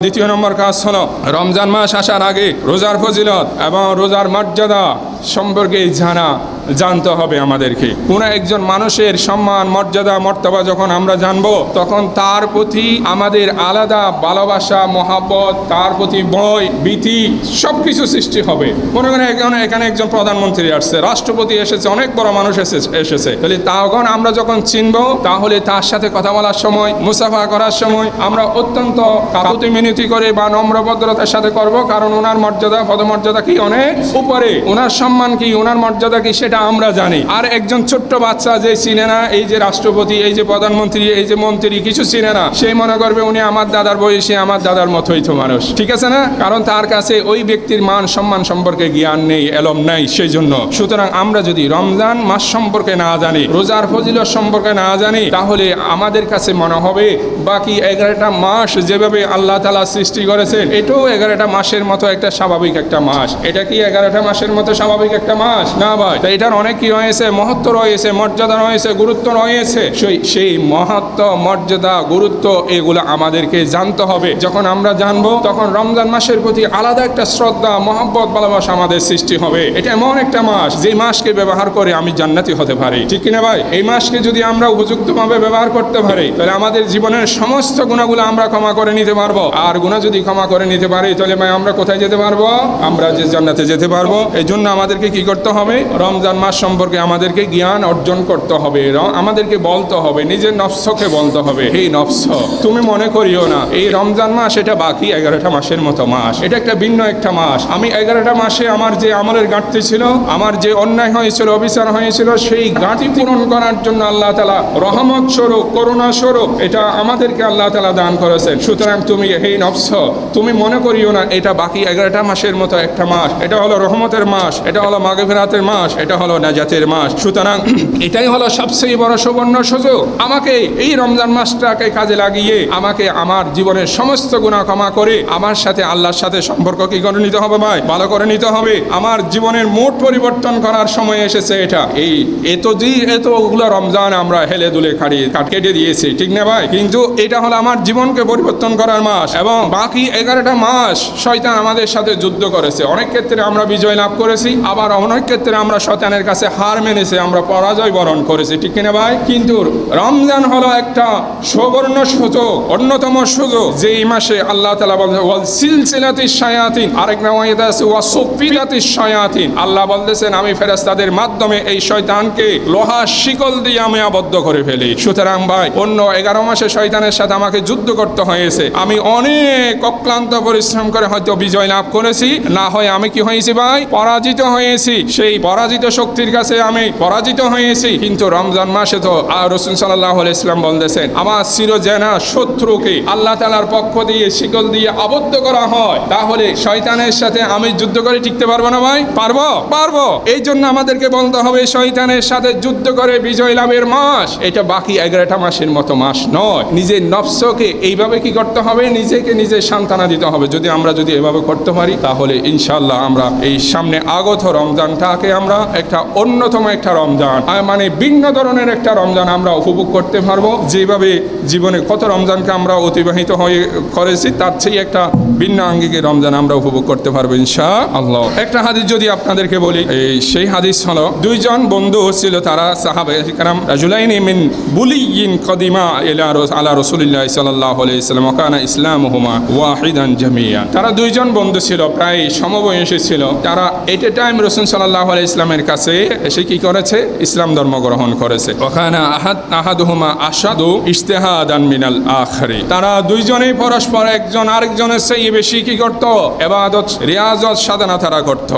দ্বিতীয় নম্বর কাজ হলো রমজান মাস আসার আগে রোজার ফজিলত এবং রোজার মর্যাদা সম্পর্কে জানা, জানতে হবে আমাদেরকে। কোনো একজন মানুষের সম্মান, মর্যাদা, মর্তবা যখন আমরা জানব, তখন তার প্রতি আমাদের আলাদা ভালোবাসা, মহাব্বত, তার প্রতি ভয়, ভীতি সব কিছু সৃষ্টি হবে। মনে করেন এখানে এখানে একজন প্রধানমন্ত্রী আসছে, রাষ্ট্রপতি এসেছে, অনেক বড় মানুষ এসে- এসেছে। তাহলে তখন আমরা যখন চিনব, তাহলে তার সাথে কথা বলার সময়, মুসাফা করার সময় আমরা অত্যন্ত কাকুতি মিনতি করে বা নম্রভদ্রতার সাথে করব, কারণ ওনার মর্যাদা, পদমর্যাদা কি অনেক উপরে। ওনার সম্মান কি, ওনার মর্যাদা কি, সেটা আমরা জানি। আর একজন ছোট্ট বাচ্চা যে চিনে না, এই যে রাষ্ট্রপতি, এই যে প্রধানমন্ত্রী, এই যে মন্ত্রী, কিছু চিনে না, সে মনে করবে উনি আমার দাদার বয়সী আমার দাদার মতোই তো মানুষ। ঠিক আছে না? কারণ তার কাছে ওই ব্যক্তির মান সম্মান সম্পর্কে জ্ঞান নেই, এলম নাই সেই জন্য সুতরাং আমরা যদি রমজান মাস সম্পর্কে না জানি, রোজার ফজিলত সম্পর্কে না জানি, তাহলে আমাদের কাছে মনে হবে, বাকি এগারোটা মাস যেভাবে আল্লাহ তালা সৃষ্টি করেছেন, এটাও এগারোটা মাসের মতো একটা স্বাভাবিক একটা মাস। এটা কি এগারোটা মাসের মতো স্বাভাবিক? একটা মাস। না ভাই, তা এটার অনেক কি রয়েছে মহত্ব রয়েছে, মর্যাদা রয়েছে, গুরুত্ব রয়েছে। সেই মহত্ব, মর্যাদা, গুরুত্ব এগুলো আমাদেরকে জানতে হবে। যখন আমরা জানব, তখন রমজান মাসের প্রতি আলাদা একটা শ্রদ্ধা, মহব্বত, ভালোবাসা আমাদের সৃষ্টি হবে। এটা এমন একটা মাস যে মাসকে ব্যবহার করে আমি জান্নাতি হতে পারি। ঠিক কিনা ভাই? এই মাসকে যদি আমরা উপযুক্তভাবে ব্যবহার করতে পারি, তাহলে আমাদের জীবনের সমস্ত গুণাগুলো আমরা ক্ষমা করে নিতে পারব। আর গুণা যদি ক্ষমা করে নিতে পারি, তাহলে ভাই আমরা কোথায় যেতে পারব? আমরা যে জান্নাতে যেতে পারব। এই জন্য আমাদেরকে কি করতে হবে? রমজান মাস সম্পর্কে আমাদেরকে জ্ঞান অর্জন করতে হবে। আমাদেরকে বলতে হবে, নিজের নফসকে বলতে হবে। এই নফস, তুমি মনে করিও না, এই রমজান মাস এটা বাকি এগারোটা মাসের মতো মাস। এটা একটা ভিন্ন একটা মাস। আমি এগারোটা মাসে আমার যে আমলের ঘাটতি ছিল, আমার যে অন্যায় হয়েছিল, অবিচার হয়েছিল, সেই ঘাটতি পূরণ করার জন্য আল্লাহ তালা রহমত স্বরূপ, করুণা স্বরূপ এটা আমাদেরকে আল্লাহ তালা দান করেছেন। সুতরাং তুমি এই নফস, তুমি মনে করিও না, এটা বাকি এগারোটা মাসের মতো একটা মাস। এটা হলো রহমতের মাস, এটা হলো মাগফিরাতের মাস, এটা হলো নাজাতের মাস। সুতরাং এটাই হলো সবচেয়ে বড় সুবর্ণ সুযোগ। আমাকে এই রমজান মাসটাকে কাজে লাগিয়ে আমাকে আমার জীবনের সমস্ত গুণা ক্ষমা করে আমার সাথে আল্লাহর সাথে সম্পর্ক কি করে নিতে হবে ভাই? ভালো করে নিতে হবে। আমার জীবনের মোট পরিবর্তন করার সময় এসেছে এটা। এই এত যে এতগুলো রমজান আমরা হেলে দুলে খাড়ি কাট কেটে দিয়েছি, ঠিক না ভাই? কিন্তু এটা হলো আমার জীবনকে পরিবর্তন করার মাস এবং বাকি এগারোটা মাস শয়তান আমাদের সাথে যুদ্ধ করেছে। অনেক ক্ষেত্রে আমরা বিজয় লাভ করেছি। আবার অনেক ক্ষেত্রে আমরা শয়তানের কাছে হার মেনেছে, আমরা পরাজয় বরণ করেছি। ঠিক কিনা ভাই? কিন্তু রমজান হলো একটা সুবর্ণ সুযোগ, অন্যতম সুযোগ। যে মাসে আল্লাহ তালা বলছে আরেক আল্লাহ বলতেছেন, আমি মাধ্যমে এই শয়তানকে শিকল দিয়ে আমি আবদ্ধ করে ফেলি। সুতরাং ভাই, অন্য এগারো মাসে শয়তানের সাথে আমাকে যুদ্ধ করতে হয়েছে। আমি অনেক অক্লান্ত পরিশ্রম করে হয়তো বিজয় লাভ করেছি। না হয় আমি কি হয়েছি ভাই? পরাজিত হয়েছি, সেই পরাজিত শক্তির কাছে আমি পরাজিত হয়েছি। কিন্তু রমজান মাসে তো রসুল সাল্লাহ ইসলাম বলতেছেন, আমার চিরজেনা শত্রুকে আল্লাহ তালার পক্ষ দিয়ে শিকল দিয়ে আবদ্ধ করা হয়। তাহলে শয়তানের সাথে আমি যুদ্ধ করে টিকতে পারব না ভাই? পারব? পারব। এই জন্য আমাদেরকে বলতে হবে, শয়তানের সাথে যুদ্ধ করে বিজয় লাভের মাস। এটা বাকি এগারোটা মাসের মতো মাস নয়। নিজের নফসকে এইভাবে কি করতে হবে? নিজেকে নিজে সান্ত্বনা দিতে হবে। যদি আমরা যদি এভাবে করতে পারি, তাহলে ইনশাল্লাহ আমরা এই সামনে আগত রমজানটাকে আমরা একটা অন্যতম একটা রমজান। মানে ভিন্ন ধরনের একটা রমজান আমরা উপভোগ করতে পারব। যেভাবে জীবনে কত রমজানকে আমরা অতিবাহিত হয়ে করেছি, তার চেয়ে একটা ভিন্ন আঙ্গিকে রমজান আমরা উপভোগ করতে পারব ইনশা আল্লাহ একটা হাদিস যদি আপনাদেরকে বলি, এই সেই হাদিস হলো, দুইজন বন্ধু ছিল তারা সাহাবে কারাম রাজুলাইনি মিন বুলিয়িন কদিমা রস- আলা রসুলিল্লাহ সাল্লাল্লাহু আলাইহি সাল্লাম ওয়াকানা ইসলামুহুমা ওয়াহিদান জামিয়া। তারা দুইজন বন্ধু ছিল, প্রায় সমবয়সী ছিল। তারা এট এ টাইম রসুল সাল্লাহ আলাইহি ইসলামের কাছে এসে কি করেছে? ইসলাম ধর্ম গ্রহণ করেছে। ওখানা আহাদ, আহাদুহুমা আসাদু ইস্তেহাদান মিনাল আখরি। তারা দুইজনেই পরস্পর একজন আরেকজনের চেয়ে বেশি কি করত? এবাদত, রিয়াজত সাধনা তারা করত।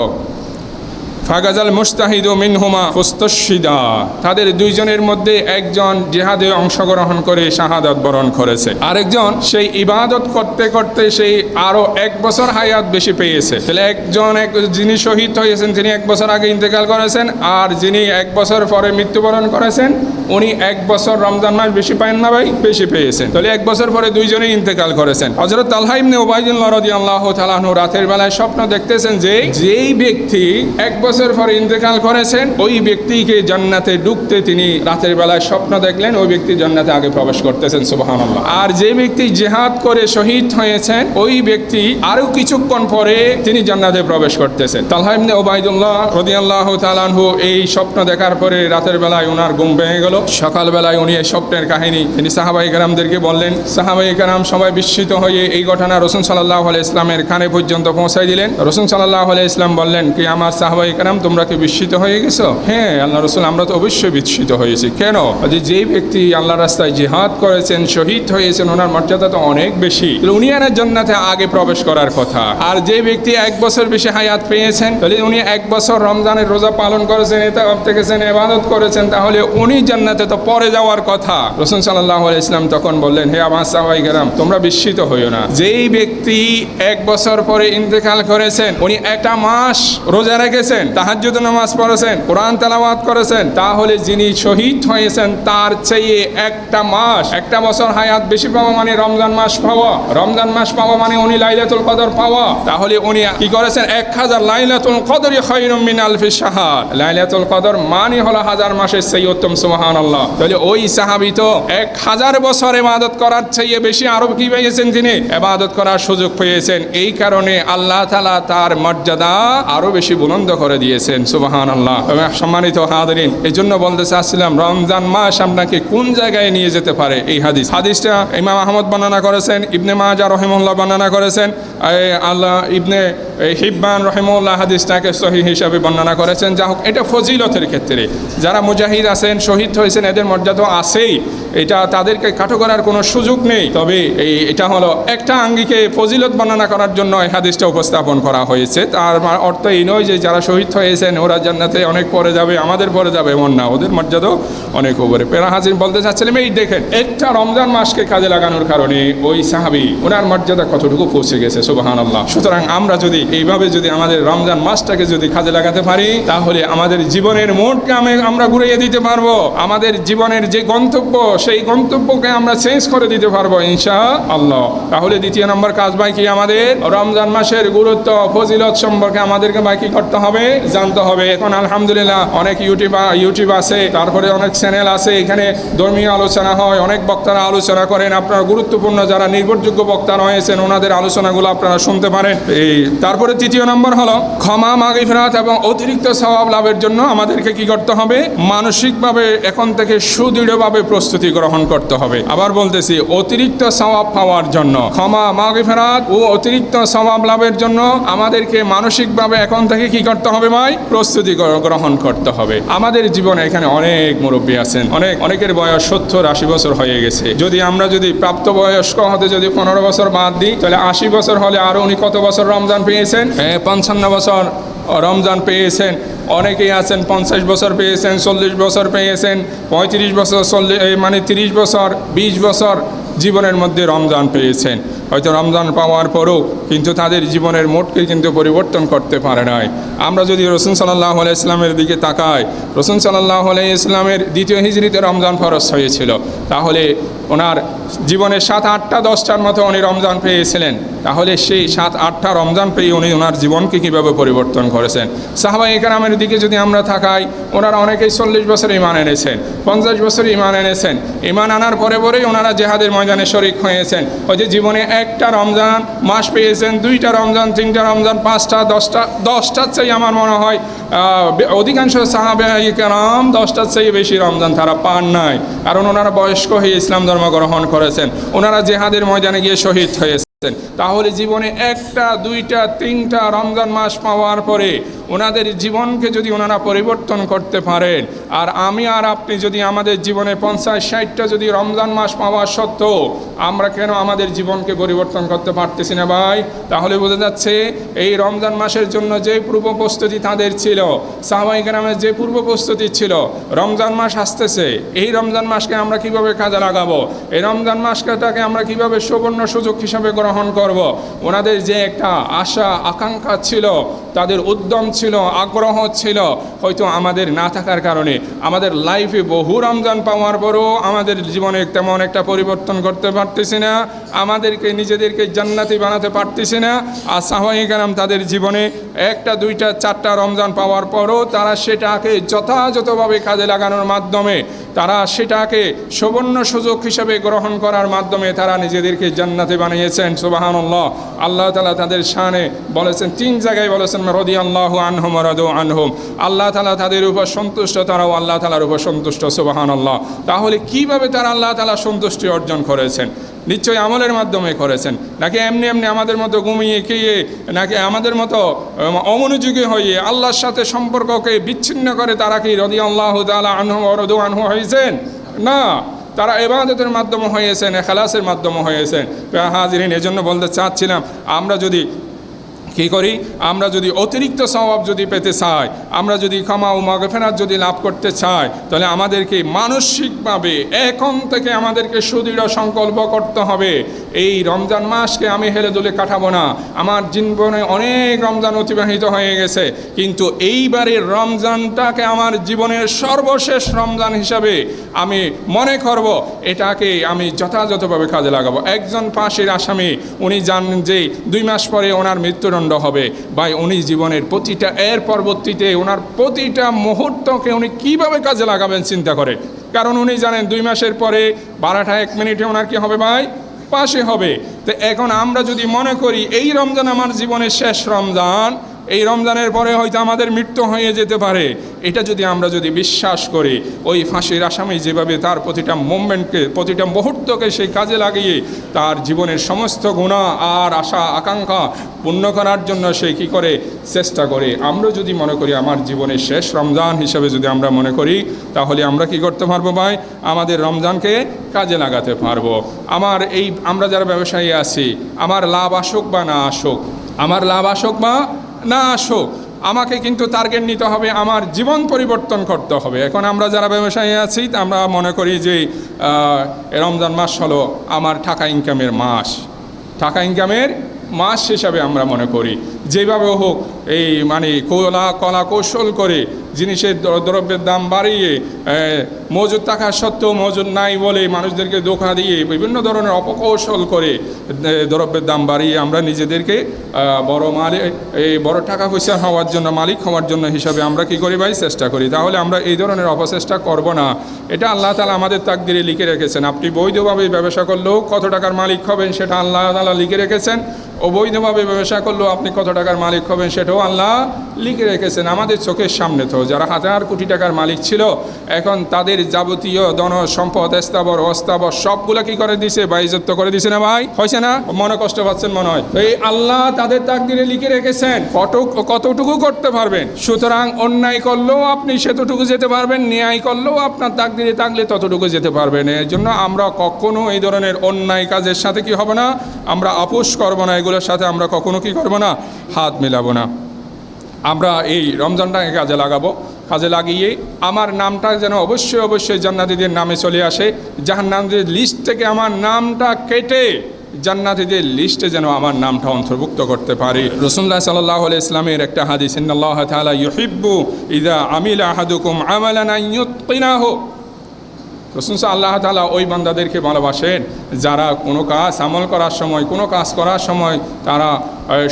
ফাগাজাল মুস্তাহিদ মিনহুমা ফুস্তশিদা তাদের দুইজনের মধ্যে একজন জেহাদে অংশগ্রহণ করে শাহাদাত বরণ করেছে। আরেকজন সেই ইবাদত করতে করতে সেই আরও এক বছর হায়াত বেশি পেয়েছে। তাহলে একজন এক, যিনি শহীদ হয়েছেন, তিনি এক বছর আগে ইন্তেকাল করেছেন, আর যিনি এক বছর পরে মৃত্যুবরণ করেছেন উনি এক বছর রমজান মাস বেশি পায়েন না ভাই, বেশি পেয়েছেন। তাহলে এক বছর পরে দুইজনেই ইন্তেকাল করেছেন। হজরত আল্লাহ ইবনে ওবাইদুল্লাহ রাদিয়াল্লাহু তাআলা আনহু রাতের বেলায় স্বপ্ন দেখতেছেন যে, যেই ব্যক্তি এক বছর পরে ইন্তেকাল করেছেন, ওই ব্যক্তিকে জান্নাতে ঢুকতে তিনি রাতের বেলায় স্বপ্ন দেখলেন, ওই ব্যক্তি জান্নাতে আগে প্রবেশ করতেছেন, সুবহানাল্লাহ। আর যে ব্যক্তি জেহাদ করে শহীদ হয়েছেন, ওই ব্যক্তি আরও কিছুক্ষণ পরে তিনি জান্নাতে প্রবেশ করতেছেন। তালহা ইবনে ওবাইদুল্লাহ রাদিয়াল্লাহু তাআলা আনহু এই স্বপ্ন দেখার পরে রাতের বেলায় ওনার ঘুম ভেঙে গেল। সকাল বেলায় উনি এই স্বপ্নের কাহিনী তিনি সাহাবাই কারামদেরকে বললেন সাহাবাই কারাম সবাই বিস্মিত হয়ে এই ঘটনা রসুন সাল্লাহ আলাই ইসলামের কানে পর্যন্ত পৌঁছাই দিলেন। রসুন সাল্লাহ আলাই ইসলাম বললেন, কি আমার সাহাবাই কারাম, তোমরা কি বিস্মিত হয়ে গেছো? হ্যাঁ আল্লাহ রসুল, আমরা তো অবশ্যই বিস্মিত হয়েছি। কেন? যে যেই ব্যক্তি আল্লাহ রাস্তায় জিহাদ করেছেন, শহীদ হয়েছেন, ওনার মর্যাদা তো অনেক বেশি। উনি আর জান্নাতে আগে প্রবেশ করার কথা। আর যে ব্যক্তি এক বছর বেশি হায়াত পেয়েছেন, তাহলে উনি এক বছর রমজানের রোজা পালন করেছেন এটা থেকেছেন এবাদত করেছেন, তাহলে উনি জান্নাতে তো পরে যাওয়ার কথা। রসুন সাল্লাহ ইসলাম তখন বললেন, হে আমার সাহাবাই গেলাম তোমরা বিস্মিত হইও না। যেই ব্যক্তি এক বছর পরে ইন্তেকাল করেছেন, উনি একটা মাস রোজা রেখেছেন, তাহাজ্জুদ নামাজ পড়েছেন, কোরআন তেলাওয়াত করেছেন, তাহলে যিনি শহীদ হয়েছেন, তার চেয়ে একটা মাস, একটা বছর হায়াত বেশি পাওয়া মানে রমজান মাস পাওয়া। রমজান মাস পাওয়া মানে উনি লাইলাতুল কদর পাওয়া। তাহলে উনি কি করেছেন? এক হাজার লাইলাতুল কদরই খৈরুম মিন আলফি শাহার লাইলাতুল কদর মানে হলো হাজার মাসের সেই উত্তম আল্লাহ তাহলে ওই সাহাবি তো এক হাজার বছর এবাদত করার বেশি কি পেয়েছেন তিনি? এবাদত করার সুযোগ পেয়েছেন। এই কারণে আল্লাহ তালা তার মর্যাদা আরও বেশি বুলন্দ করে দিয়েছেন সুবহান আল্লাহ সম্মানিত হাদরিন এই জন্য বলতে চাচ্ছিলাম, রমজান মাস আপনাকে কোন জায়গায় নিয়ে যেতে পারে এই হাদিস? হাদিসটা ইমাম আহমদ বর্ণনা করেছেন, ইবনে মাজা রহিমুল্লাহ বর্ণনা করেছেন আল্লাহ ইবনে হিব্বান রহিমুল্লাহ হাদিসটাকে সহি হিসাবে বর্ণনা করেছেন। যা হোক, এটা ফজিলতের ক্ষেত্রে। যারা মুজাহিদ আছেন, শহীদ হয়েছেন এদের মর্যাদা আছেই। এটা তাদেরকে কাঠো করার কোনো সুযোগ নেই। তবে এই, এটা হলো একটা আঙ্গিকে ফজিলত বর্ণনা করার জন্য এই হাদিসটা উপস্থাপন করা হয়েছে। তার অর্থ এই নয় যে যারা শহীদ হয়েছেন, ওরা জান্নাতে অনেক পরে যাবে, আমাদের পরে যাবে, এমন না। ওদের মর্যাদাও অনেক উপরে। পেরা হাজির বলতে চাচ্ছিলাম এই দেখেন, একটা রমজান মাসকে কাজে লাগানোর কারণে ওই সাহাবি, ওনার মর্যাদা কতটুকু পৌঁছে গেছে সুবাহান আল্লাহ সুতরাং আমরা যদি এইভাবে যদি আমাদের রমজান মাসটাকে যদি কাজে লাগাতে পারি, তাহলে আমাদের জীবনের মোট কামে আমরা ঘুরিয়ে দিতে পারব। আমাদের জীবনের যে গন্তব্য সেই গন্তব্যকে আমরা চেঞ্জ করে দিতে পারব ইনশা আল্লাহ তাহলে দ্বিতীয় নম্বর কাজ ভাই কি আমাদের। রমজান মাসের গুরুত্ব, ফজিলত সম্পর্কে আমাদেরকে ভাই কি করতে হবে, জানতে হবে। এখন আলহামদুলিল্লাহ অনেক ইউটিউব ইউটিউব আছে, তারপরে অনেক চ্যানেল আছে, এখানে ধর্মীয় আলোচনা হয়, অনেক বক্তারা আলোচনা করেন। আপনারা গুরুত্বপূর্ণ যারা নির্ভরযোগ্য বক্তা রয়েছেন, ওনাদের আলোচনাগুলো আপনারা শুনতে পারেন। এই, তারপরে তৃতীয় নম্বর হলো, ক্ষমা, মাগিফরাত এবং অতিরিক্ত স্বভাব লাভের জন্য আমাদেরকে কি করতে হবে? মানসিকভাবে এখন থেকে সুদৃঢ়ভাবে প্রস্তুতি গ্রহণ করতে হবে। আবার বলতেছি অতিরিক্ত স্বভাব পাওয়ার জন্য। ক্ষমা মাগিফরাত ও অতিরিক্ত স্বভাব লাভের জন্য আমাদেরকে মানসিকভাবে এখন থেকে কি করতে হবে ভাই? প্রস্তুতি গ্রহণ করতে হবে। আমাদের জীবনে এখানে অনেক মুরব্বী আছেন। অনেক অনেকের বয়স সত্তর আশি বছর হয়ে গেছে। যদি আমরা যদি প্রাপ্ত বয়স্ক হতে যদি পনেরো বছর বাদ দিই তাহলে আশি বছর হলে আরও উনি কত বছর রমজান পেয়েছেন? হ্যাঁ, পঞ্চান্ন বছর রমজান পেয়েছেন। অনেকেই আছেন, পঞ্চাশ বছর পেয়েছেন, চল্লিশ বছর পেয়েছেন, পঁয়ত্রিশ বছর, চল্লিশ মানে তিরিশ বছর, বিশ বছর জীবনের মধ্যে রমজান পেয়েছেন। হয়তো রমজান পাওয়ার পরও কিন্তু তাদের জীবনের মোটকে কিন্তু পরিবর্তন করতে পারে নাই। আমরা যদি রসুন সাল্লাহ আলাই ইসলামের দিকে তাকাই রসুন সাল্লাহ আলাই ইসলামের দ্বিতীয় হিজড়িতে রমজান ফরস হয়েছিল। তাহলে ওনার জীবনের সাত আটটা দশটার মতো উনি রমজান পেয়েছিলেন। তাহলে সেই সাত আটটা রমজান পেয়ে উনি ওনার জীবনকে কীভাবে পরিবর্তন করেছেন? সাহাবা একরামের দিকে যদি আমরা থাকাই ওনারা অনেকেই চল্লিশ বছর ইমান এনেছেন, পঞ্চাশ বছর ইমান এনেছেন। ইমান আনার পরে পরেই ওনারা জেহাদের ময়দানে শরিক হয়েছেন। ওই যে জীবনে একটা রমজান মাস পেয়েছেন দুইটা রমজান, তিনটা রমজান, পাঁচটা, দশটা, দশটার চেয়ে আমার মনে হয় অধিকাংশ সাহাবে কেরাম দশটার চেয়ে বেশি রমজান তারা পান নাই। কারণ ওনারা বয়স্ক হয়ে ইসলাম ধর্ম গ্রহণ করেছেন। ওনারা জেহাদের ময়দানে গিয়ে শহীদ হয়েছেন। তাহলে জীবনে একটা, দুইটা, তিনটা রমজান মাস পাওয়ার পরে ওনাদের জীবনকে যদি ওনারা পরিবর্তন করতে পারেন, আর আমি আর আপনি যদি আমাদের জীবনে পঞ্চাশ, ষাটটা যদি রমজান মাস পাওয়া সত্ত্বেও আমরা কেন আমাদের জীবনকে পরিবর্তন করতে পারতেছি না ভাই? তাহলে বোঝা যাচ্ছে এই রমজান মাসের জন্য যে পূর্ব প্রস্তুতি তাদের ছিল, সাহাবাই গ্রামের যে পূর্ব প্রস্তুতি ছিল, রমজান মাস আসতেছে। এই রমজান মাসকে আমরা কীভাবে কাজে লাগাবো? এই রমজান মাসটাকে আমরা কীভাবে সুবর্ণ সুযোগ হিসাবে গ্রহণ করব। ওনাদের যে একটা আশা, আকাঙ্ক্ষা ছিল তাদের উদ্যম ছিল, আগ্রহ ছিল, হয়তো আমাদের না থাকার কারণে। আমাদের লাইফে বহু রমজান পাওয়ার পরও আমাদের জীবনে তেমন একটা পরিবর্তন করতে পারতেছি না, আমাদেরকে নিজেদেরকে জান্নাতি বানাতে পারতেছি না। আর সাহাবাহিক কালাম তাদের জীবনে একটা, দুইটা, চারটা রমজান পাওয়ার পরও তারা সেটাকে যথাযথভাবে কাজে লাগানোর মাধ্যমে তারা সেটাকে সুবর্ণ সুযোগ হিসেবে গ্রহণ করার মাধ্যমে তারা নিজেদেরকে জান্নাতে বানিয়েছেন সুবাহান আল্লাহ তালা তাদের শানে বলেছেন, তিন জায়গায় বলেছেন রদি আল্লাহ আনহম রদ আনহম। আল্লাহ তালা তাদের উপর সন্তুষ্ট, তারাও আল্লাহ তালার উপর সন্তুষ্ট সুবাহান আল্লাহ তাহলে কীভাবে তারা আল্লাহ তালা সন্তুষ্টি অর্জন করেছেন? নিশ্চয়ই আমলের মাধ্যমে করেছেন। নাকি এমনি এমনি আমাদের মতো ঘুমিয়ে খেয়ে, নাকি আমাদের মতো অমনোযোগী হয়ে আল্লাহর সাথে সম্পর্ককে বিচ্ছিন্ন করে তারা কি রদি আল্লাহ তালা আনহু অরদু আনহু হয়েছেন? না। তারা এবাদতের মাধ্যমে হয়েছেন, এখালাসের মাধ্যমে হয়েছেন। হাজিরিন, এজন্য বলতে চাচ্ছিলাম, আমরা যদি কী করি? আমরা যদি অতিরিক্ত স্বভাব যদি পেতে চাই, আমরা যদি ক্ষমা ও মগফেরাত যদি লাভ করতে চাই, তাহলে আমাদেরকে মানসিকভাবে এখন থেকে আমাদেরকে সুদৃঢ় সংকল্প করতে হবে। এই রমজান মাসকে আমি হেলে দুলে কাটাবো না। আমার জীবনে অনেক রমজান অতিবাহিত হয়ে গেছে, কিন্তু এইবারের রমজানটাকে আমার জীবনের সর্বশেষ রমজান হিসাবে আমি মনে করব, এটাকে আমি যথাযথভাবে কাজে লাগাবো। একজন পাশের আসামি, উনি জানেন যে দুই মাস পরে ওনার মৃত্যুদণ্ড হবে। বা উনি জীবনের প্রতিটা এর পরবর্তীতে ওনার প্রতিটা মুহূর্তকে উনি কীভাবে কাজে লাগাবেন চিন্তা করে? কারণ উনি জানেন দুই মাসের পরে বারোটা এক মিনিটে ওনার কি হবে ভাই? পাশে হবে। তো এখন আমরা যদি মনে করি, এই রমজান আমার জীবনের শেষ রমজান এই রমজানের পরে হয়তো আমাদের মৃত্যু হয়ে যেতে পারে। এটা যদি আমরা যদি বিশ্বাস করি, ওই ফাঁসির আসামি যেভাবে তার প্রতিটা মুভমেন্টকে প্রতিটা মুহূর্তকে সেই কাজে লাগিয়ে তার জীবনের সমস্ত গুণা আর আশা, আকাঙ্ক্ষা পূর্ণ করার জন্য সে কী করে? চেষ্টা করে। আমরা যদি মনে করি আমার জীবনের শেষ রমজান হিসাবে যদি আমরা মনে করি, তাহলে আমরা কি করতে পারব ভাই? আমাদের রমজানকে কাজে লাগাতে পারব। আমার এই, আমরা যারা ব্যবসায়ী আছি, আমার লাভ আসুক বা না আসুক, আমার লাভ আসুক বা না আসুক, আমাকে কিন্তু টার্গেট নিতে হবে, আমার জীবন পরিবর্তন করতে হবে। এখন আমরা যারা ব্যবসায়ী আছি, আমরা মনে করি যে রমজান মাস হলো আমার টাকা ইনকামের মাস। টাকা ইনকামের মাস হিসাবে আমরা মনে করি। যেভাবে হোক, এই মানে কলা কলা কৌশল করে জিনিসের দ্রব্যের দাম বাড়িয়ে মজুদ থাকা সত্ত্বেও মজুদ নাই বলে মানুষদেরকে ধোকা দিয়ে বিভিন্ন ধরনের অপকৌশল করে দ্রব্যের দাম বাড়িয়ে আমরা নিজেদেরকে বড় মালে এই বড় টাকা পয়সা হওয়ার জন্য, মালিক হওয়ার জন্য হিসাবে আমরা কি করি ভাই? চেষ্টা করি। তাহলে আমরা এই ধরনের অপচেষ্টা করব না। এটা আল্লাহ তালা আমাদের তাকদিরে লিখে রেখেছেন। আপনি বৈধভাবে ব্যবসা করলেও কত টাকার মালিক হবেন সেটা আল্লাহ তালা লিখে রেখেছেন। অবৈধভাবে ব্যবসা করলেও আপনি কত টাকার মালিক হবেন সেটাও আল্লাহ লিখে রেখেছেন। আমাদের চোখের সামনে তো যারা হাজার কোটি টাকার মালিক ছিল, এখন তাদের যাবতীয় ধন সম্পদ স্থাবর, অস্থাবর সবগুলো কি করে দিছে? বা ইজ্জত করে দিছে না ভাই? হয়েছে না? মনে কষ্ট পাচ্ছেন মনে হয়। এই আল্লাহ তাদের তাকদিরে লিখে রেখেছেন কত কতটুকু করতে পারবেন? সুতরাং অন্যায় করলেও আপনি সেতটুকু যেতে পারবেন, ন্যায় করলেও আপনার তাকদিরে থাকলে ততটুকু যেতে পারবেন। এর জন্য আমরা কখনো এই ধরনের অন্যায় কাজের সাথে কি হবে না? আমরা আপোষ করব না, এগুলোর সাথে আমরা কখনো কি করব না? হাত মেলাবো না। আমরা এই রমজানটাকে কাজে লাগাবো। কাজে লাগিয়ে আমার নামটা যেন অবশ্যই অবশ্যই জান্নাতিদের নামে চলে আসে। জাহান্নামদের লিস্ট থেকে আমার নামটা কেটে জান্নাতিদের লিস্টে যেন আমার নামটা অন্তর্ভুক্ত করতে পারি। রসুল্লাহ সাল্লাহ ইসলামের একটা হাদিস ইউহিব্বু ইদা আমিল আহাদুকুম আমালান রসুন আল্লাহ তালা ওই বান্দাদেরকে ভালোবাসেন। যারা কোনো কাজ আমল করার সময়, কোনো কাজ করার সময় তারা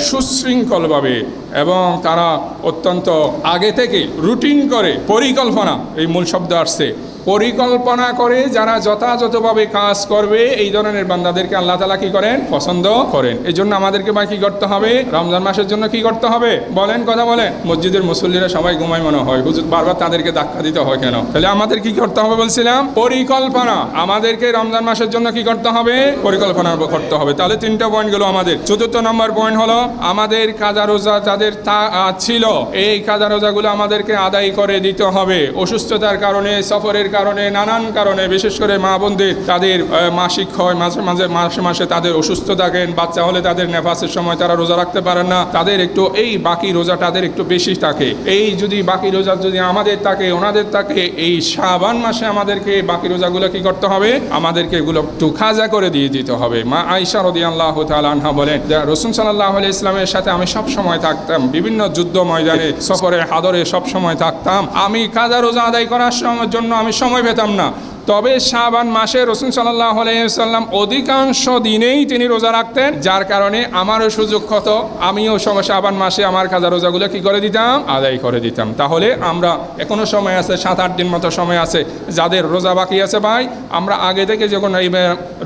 সুশৃঙ্খলভাবে এবং তারা অত্যন্ত আগে থেকে রুটিন করে পরিকল্পনা, এই মূল শব্দ আসছে, পরিকল্পনা করে যারা যথাযথভাবে কাজ করবে, এই ধরনের বান্দাদেরকে আল্লাহ তালা কি করেন? পছন্দ করেন। এই জন্য আমাদেরকে বা কি করতে হবে? রমজান মাসের জন্য কি করতে হবে? বলেন, কথা বলেন। মসজিদের মুসল্লিরা সবাই ঘুমায় মনে হয়। হুজুর, বারবার তাদেরকে ধাক্কা দিতে হয় কেন? তাহলে আমাদের কি করতে হবে বলছিলাম? পরিকল্পনা। আমাদেরকে রমজান মাসের জন্য কি করতে হবে? পরিকল্পনা করতে হবে। তাহলে তিনটা পয়েন্ট গেল আমাদের। চতুর্থ নম্বর পয়েন্ট হলো আমাদের কাজা রোজা যাদের তা- ছিল, এই কাজা রোজাগুলো আমাদেরকে আদায় করে দিতে হবে। অসুস্থতার কারণে, সফরের কারণে, নানান কারণে, বিশেষ করে মা বোনদের তাদের মাসিক হয়, মাঝে মাঝে, মাসে মাসে তাদের অসুস্থ থাকেন, বাচ্চা হলে তাদের নেফাসের সময় তারা রোজা রাখতে পারেন না, তাদের একটু, এই বাকি রোজা তাদের একটু বেশি থাকে। এই যদি বাকি রোজা যদি আমাদের থাকে, ওনাদের থাকে, এই শাবান মাসে আমাদেরকে বাকি রোজাগুলো কি করতে হবে? আমাদেরকে এগুলো একটু খাজা করে দিয়ে দিতে হবে। মা আইসা রদি আল্লাহ আনহা বলেন রসুন সাল্লাহ সাল্লাহ আলি ইসলামের সাথে আমি সব সময় থাকতাম। বিভিন্ন যুদ্ধ ময়দানে, সফরে, হাদরে সব সময় থাকতাম। আমি কাজা রোজা আদায় করার জন্য আমি সময় পেতাম না। তবে শাবান মাসে রসুল সাল্লাহ আলাইসাল্লাম অধিকাংশ দিনেই তিনি রোজা রাখতেন, যার কারণে আমারও সুযোগ হতো আমিও সময় শাবান মাসে আমার খাজা রোজাগুলো কি করে দিতাম? আদায় করে দিতাম। তাহলে আমরা এখনও সময় আছে সাত আট দিন মতো সময় আছে, যাদের রোজা বাকি আছে ভাই, আমরা আগে থেকে যখন এই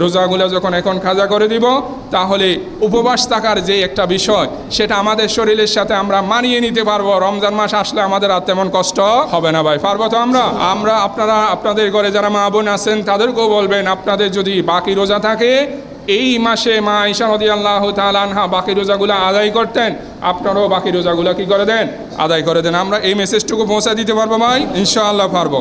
রোজাগুলো যখন এখন খাজা করে দিব, তাহলে উপবাস থাকার যে একটা বিষয়, সেটা আমাদের শরীরের সাথে আমরা মানিয়ে নিতে পারব। রমজান মাস আসলে আমাদের আর তেমন কষ্ট হবে না ভাই। পারব তো আমরা? আমরা আপনারা, আপনাদের ঘরে যারা মা বোন আছেন, তাদেরকেও বলবেন, আপনাদের যদি বাকি রোজা থাকে, এই মাসে মা ঈশা নদী আল্লাহ তালানহা বাকি রোজাগুলো আদায় করতেন, আপনারাও বাকি রোজাগুলো কি করে দেন? আদায় করে দেন। আমরা এই মেসেজটুকু পৌঁছা দিতে পারব ভাই? ইনশাআল্লাহ পারব।